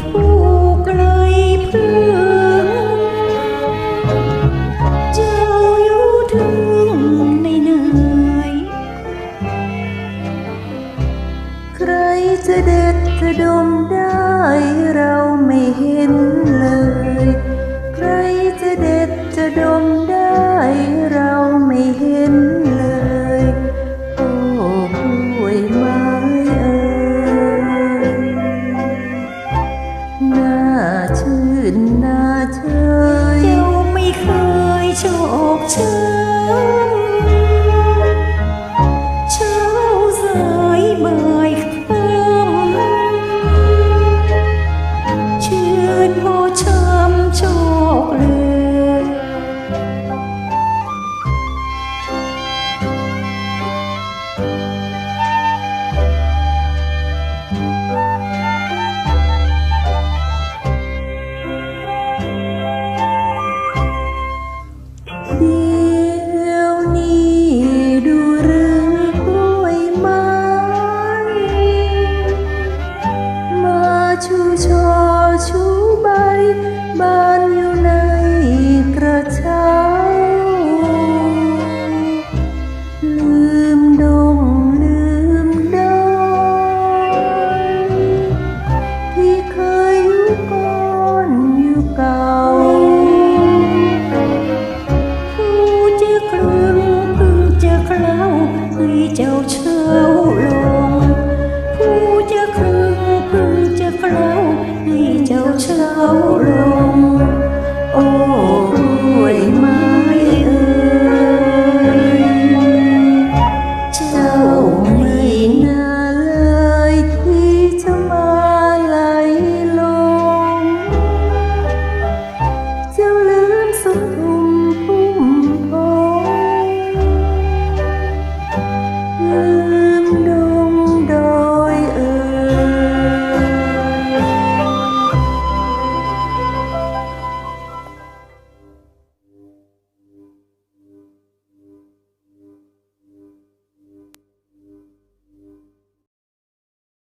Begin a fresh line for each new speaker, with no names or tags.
ผู้ไกลเพื่อเจ้าอยู่ถึงในนื่อย
ใครจะเด็ดจะดมได้เราไม่เห็นเลย Chú cho chú bay bay